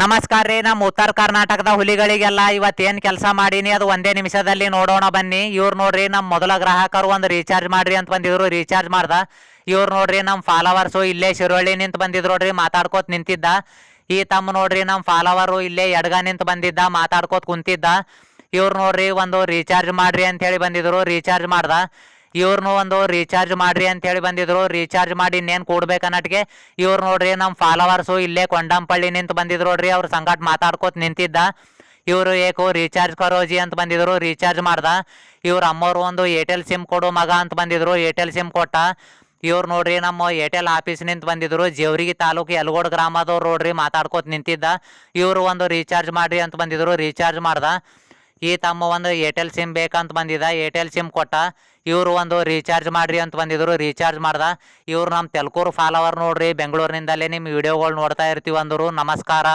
ನಮಸ್ಕಾರ ರೀ ನಮ್ಮ ಉತ್ತರ ಕರ್ನಾಟಕದ ಹುಲಿಗಳಿಗೆಲ್ಲ ಇವತ್ತೇನು ಕೆಲಸ ಮಾಡೀನಿ, ಅದು ಒಂದೇ ನಿಮಿಷದಲ್ಲಿ ನೋಡೋಣ ಬನ್ನಿ. ಇವ್ರು ನೋಡ್ರಿ ನಮ್ಮ ಮೊದಲ ಗ್ರಾಹಕರು ಒಂದು ರೀಚಾರ್ಜ್ ಮಾಡ್ರಿ ಅಂತ ಬಂದಿದ್ರು ರೀಚಾರ್ಜ್ ಮಾಡ್ದ. ಇವ್ರು ನೋಡ್ರಿ ನಮ್ಮ ಫಾಲೋವರ್ಸು ಇಲ್ಲೇ ಶಿರೋಳಿ ನಿಂತ ಬಂದಿದ್ರು ನೋಡ್ರಿ, ಮಾತಾಡ್ಕೋತ ನಿಂತಿದ್ದ. ಈ ತಮ್ಮ ನೋಡ್ರಿ ನಮ್ಮ ಫಾಲೋವರು ಇಲ್ಲೇ ಎಡ್ಗ ನಿಂತು ಬಂದಿದ್ದ, ಮಾತಾಡ್ಕೋತ ಕುಂತಿದ್ದ. ಇವ್ರು ನೋಡ್ರಿ, ಒಂದು ರೀಚಾರ್ಜ್ ಮಾಡ್ರಿ ಅಂತ ಹೇಳಿ ಬಂದಿದ್ರು ರೀಚಾರ್ಜ್ ಮಾಡ್ದ. ಇವ್ರನ್ನೂ ಒಂದು ರೀಚಾರ್ಜ್ ಮಾಡ್ರಿ ಅಂತ ಹೇಳಿ ಬಂದಿದ್ರು. ರೀಚಾರ್ಜ್ ಮಾಡಿ ಇನ್ನೇನು ಕೊಡ್ಬೇಕನ್ನಟ್ಗೆ ಇವ್ರು ನೋಡ್ರಿ ನಮ್ಮ ಫಾಲೋವರ್ಸು ಇಲ್ಲೇ ಕೊಂಡಂಪಳ್ಳಿ ನಿಂತು ಬಂದಿದ್ರು ನೋಡ್ರಿ ಅವ್ರ ಸಂಗಾಟ ಮಾತಾಡ್ಕೋತ ನಿಂತಿದ್ದ. ಇವರು ಏಕೋ ರೀಚಾರ್ಜ್ ಕರೋಜಿ ಅಂತ ಬಂದಿದ್ರು. ರೀಚಾರ್ಜ್ ಮಾಡ್ದ. ಇವ್ರ ಅಮ್ಮವ್ರು ಒಂದು ಏರ್ಟೆಲ್ ಸಿಮ್ ಕೊಡು ಮಗ ಅಂತ ಬಂದಿದ್ರು. ಏರ್ಟೆಲ್ ಸಿಮ್ ಕೊಟ್ಟ. ಇವ್ರು ನೋಡ್ರಿ ನಮ್ಮ ಏರ್ಟೆಲ್ ಆಫೀಸ್ ನಿಂತ ಬಂದಿದ್ರು. ಜೇವ್ರಿಗಿ ತಾಲೂಕು ಯಲಗೋಡ್ ಗ್ರಾಮದವ್ರು ನೋಡ್ರಿ ಮಾತಾಡ್ಕೋತ ನಿಂತಿದ್ದ. ಇವರು ಒಂದು ರೀಚಾರ್ಜ್ ಮಾಡ್ರಿ ಅಂತ ಬಂದಿದ್ರು. ರೀಚಾರ್ಜ್ ಮಾಡ್ದ. ಈ ತಮ್ಮ ಒಂದು ಏರ್ಟೆಲ್ ಸಿಮ್ ಬೇಕಂತ ಬಂದಿದ್ದ ಏರ್ಟೆಲ್ ಸಿಮ್ ಕೊಟ್ಟ. ಇವರು ಒಂದು ರೀಚಾರ್ಜ್ ಮಾಡ್ರಿ ಅಂತ ಬಂದಿದ್ರು. ರೀಚಾರ್ಜ್ ಮಾಡ್ದ. ಇವ್ರು ನಮ್ಮ ತೆಲ್ಕೂರು ಫಾಲೋವರ್ ನೋಡ್ರಿ. ಬೆಂಗಳೂರಿನಿಂದಲೇ ನಿಮ್ಮ ವಿಡಿಯೋಗಳು ನೋಡ್ತಾ ಇರ್ತೀವಿ ಅಂದರು. ನಮಸ್ಕಾರ.